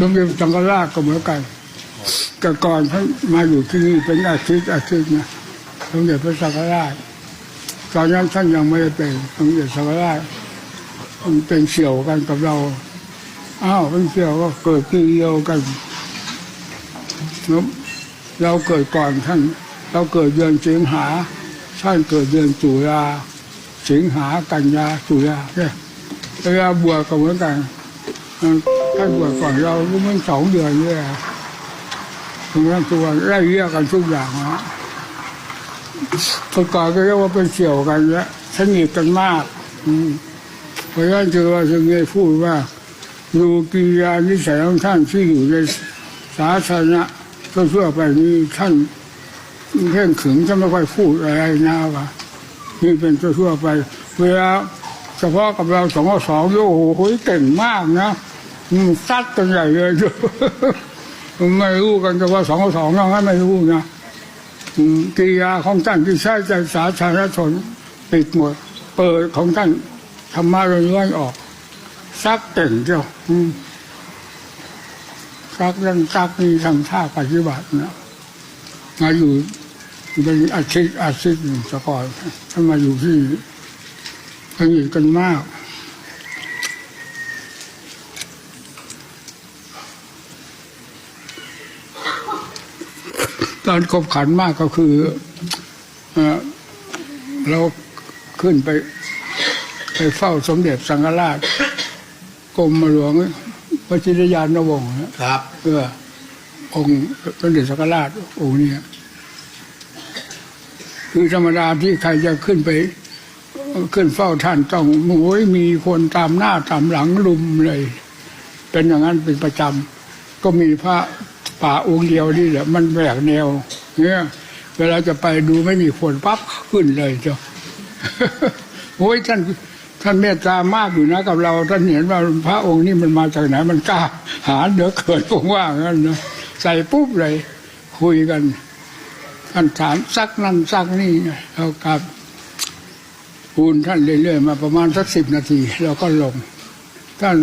สมเด็จสังฆราชก็เหมือนกันแต่ก่อนท่านมาอยู่ที่นี่เป็นอาทิตย์อาทิตย์นะสมเด็จพระสังฆราชตอนนั้นท่านยังไม่ได้เป็นสมเด็จสังฆราชมันเป็นเสี่ยวกันกับเราอ้าวเป็นเสี่ยวก็เกิดปีเดียวกันเราเกิดก่อนท่านเราเกิดเดือนสิงหา ท่านเกิดเดือนตุลาสิงหากันยาตุลาเนี่ยเวลาบวชก็เหมือนกัน ท่านบวชก่อนเราก็มันสองเดือนเนี่ยถึงนั้นตัวไล่เรียกกันทุกอย่างนะประกอบก็เรียกว่าเป็นเสี่ยวกันแล้วสนิทกันมาก อืมเพราะฉะนั้นจึงว่าจึงได้พูดว่าดูกิริยานิสัยของท่านที่อยู่ในสาธารณะทั่วๆไปนี้ท่านเพ่งขึงจะไม่ค่อยพูดอะไรนะว่านี่เป็นทั่วๆไป เวลาเฉพาะกับเราสองต่อสองโอ้โหเก่งมากนะ ซัดกันใหญ่เลยไม่รู้กันเฉพาสองสองเราไม่รู้นะกิริยาของท่านที่ใช้ในสาธารณชนปิดหมด เปิดของท่านธรรมะล้วนๆออก ซักเก่งเจ้าซักเรื่องซักนี่ทำท่าปฏิบัตินะมาอยู่เป็นอาทิตย์อาทิตย์หนึ่งสก่อนท่านมาอยู่ที่สนิทกันมาก ตอนขบขันมากก็คือเอ่อเราขึ้นไป ไปเฝ้าสมเด็จสังฆราชกรมหลวงพระจิตรยานวงศ์นะครับเพื่อองค์สมเด็จสังฆราชองค์เนี้ยคือธรรมดาที่ใครจะขึ้นไป ขึ้นเฝ้าท่านต้องโอ้ยมีคนตามหน้าตามหลังลุมเลย เป็นอย่างนั้นเป็นประจำก็มีพระ ป่าองค์เดียวนี่แหละมันแหวกแนวเนี่ยเวลาจะไปดูไม่มีคนปั๊บขึ้นเลยเจ้าโอ้ยท่านท่านเมตตามากอยู่นะกับเราท่านเห็นว่าพระองค์นี่มันมาจากไหนมันกล้า หาเดือเขินผมว่างั้นนะใส่ปุ๊บเลย คุยกันท่านถามซักนั่นซักนี่เรากับปูนท่านเรื่อยๆมาประมาณสักสิบนาทีเราก็ลง ท่าน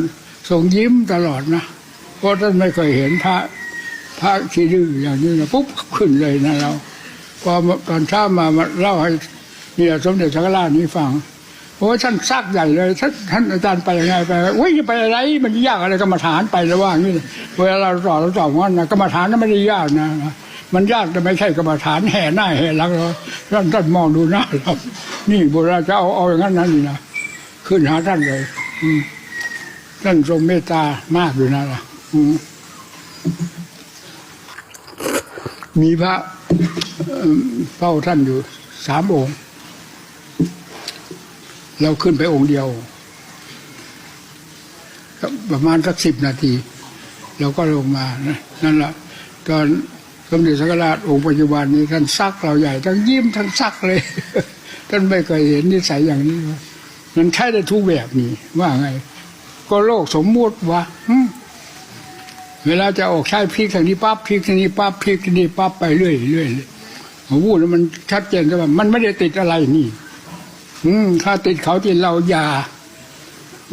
ทรงยิ้มตลอดนะ เพราะท่านไม่เคยเห็นพระ พระขี้ดื้ออย่างนี้นะปุ๊บขึ้นเลยนะเราพอตอนเช้ามามาเล่าให้เนี่ยสมเด็จสังฆราชนี่ฟังโอ้ท่านซักใหญ่เลยท่านท่านอาจารย์ไปยังไงไปโอ้ยไปอะไรมันยากอะไรกรรมฐานไปแล้วว่างี้เวลาเราสอนเราสอนว่านะกรรมฐานนั้นไม่ได้ยากนะมันยากแต่ไม่ใช่กรรมฐานแห่หน้าแห่หลังเราท่านท่านมองดูหน้าเรานี่โบราณจะเอาเอาอย่างนั้นนั่นนี่นะขึ้นหาท่านเลย อืท่านทรงเมตตามากอยู่นะล่ะอื มีพระเฝ้าท่านอยู่สามองค์ เราขึ้นไปองค์เดียว ประมาณสักสิบนาที เราก็ลงมานะนั่นแหละตอนสมเด็จสังฆราชองค์ปัจจุบันนี้ท่านซักเราใหญ่ทั้งยิ้มทั้งซักเลย ท่านไม่เคยเห็นนิสัยอย่างนี้มันใช้ได้ทุกแบบนี้ว่าไง ก็โลกสมมุติว่าอื เวลาจะออกใช้พริกทางนี้ปั๊บพริกทางนี้ปั๊บพริกทางนี้ปั๊บไปเรื่อยเรื่อยเลยผมพูดแล้วมันชัดเจนก็ว่ามันไม่ได้ติดอะไรนี่ อืมถ้าติดเขาติดเราอย่า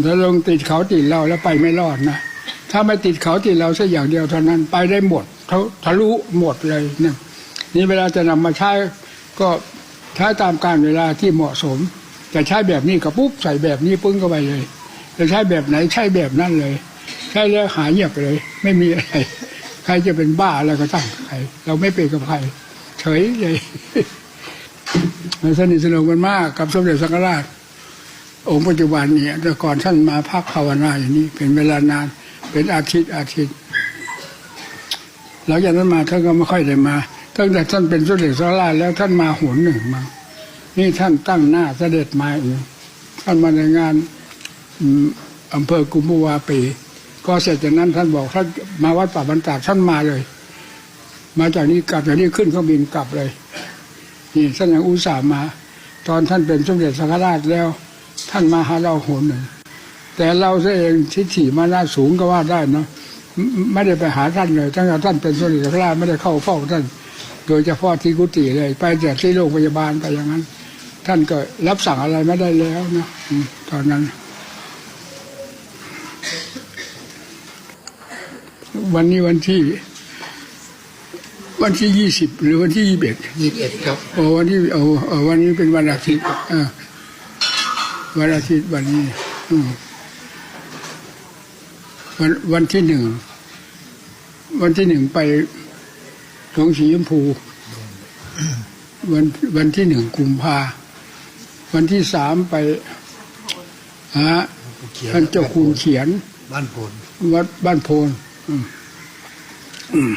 ถ้าลงติดเขาติดเราแล้วไปไม่รอดนะถ้าไม่ติดเขาติดเราสักอย่างเดียวเท่านั้นไปได้หมดเขาทะลุหมดเลยเนี่ยนี่เวลาจะนำมาใช้ก็ใช้ตามการเวลาที่เหมาะสมจะใช้แบบนี้ก็ปุ๊บใส่แบบนี้ปึ้งเข้าไปเลยจะใช้แบบไหนใช้แบบนั้นเลย ใช่แล้วหายเงียบไปเลย ไม่มีอะไร ใครจะเป็นบ้าอะไรก็ตั้งใคร เราไม่เป็นกับใครเฉยเลยมันสนิทสนมกันมากกับสมเด็จสังฆราช องค์ปัจจุบันเนี่ยแต่ก่อนท่านมาพักภาวนาอย่างนี้ เป็นเวลานาน เป็นอาทิตย์อาทิตย์หลังจากนั้นมาท่านก็ไม่ค่อยได้มาตั้งแต่ท่านเป็นสมเด็จสังฆราชแล้วท่านมาหนหนึ่งมา นี่ท่านตั้งหน้าเสด็จมาเองท่านมาในงานอืมอำเภอกุมภาวาปี ก็เสร็จจากนั้นท่านบอกท่านมาวัดป่าบรรดาท่านมาเลย มาจากนี้กลับจากนี้ขึ้นเครื่องบินกลับเลยนี่ท่านยังอุตส่าห์มา ตอนท่านเป็นสมเด็จสังฆราชแล้ว ท่านมาหาเราโหนหนึ่งแต่เราเองทิฏฐิมานาสูงก็ว่าได้เนาะไม่ได้ไปหาท่านเลยตั้งแต่ท่านเป็นสมเด็จสังฆราชไม่ได้เข้าเฝ้าท่าน โดยเฉพาะที่กุฏิเลย ไปแต่ที่โรงพยาบาลไปอย่างนั้น ท่านก็รับสั่งอะไรไม่ได้แล้วนะตอนนั้น วันนี้วันที่ วันที่ยี่สิบหรือวันที่ยี่สิบเอ็ดยี่สิบเอ็ดครับโอ้วันที่โอ้เออวันนี้เป็นวันอาทิตย์อ่าวันอาทิตย์วันนี้อืมวันวันที่หนึ่งวันที่หนึ่งไปหลวงสีชมพู วันวันที่หนึ่งกุมภาวันที่สามไปหาเขียนท่านเจ้าคุณเขียน บ้านผลวัดบ้านโพนอืม Mm.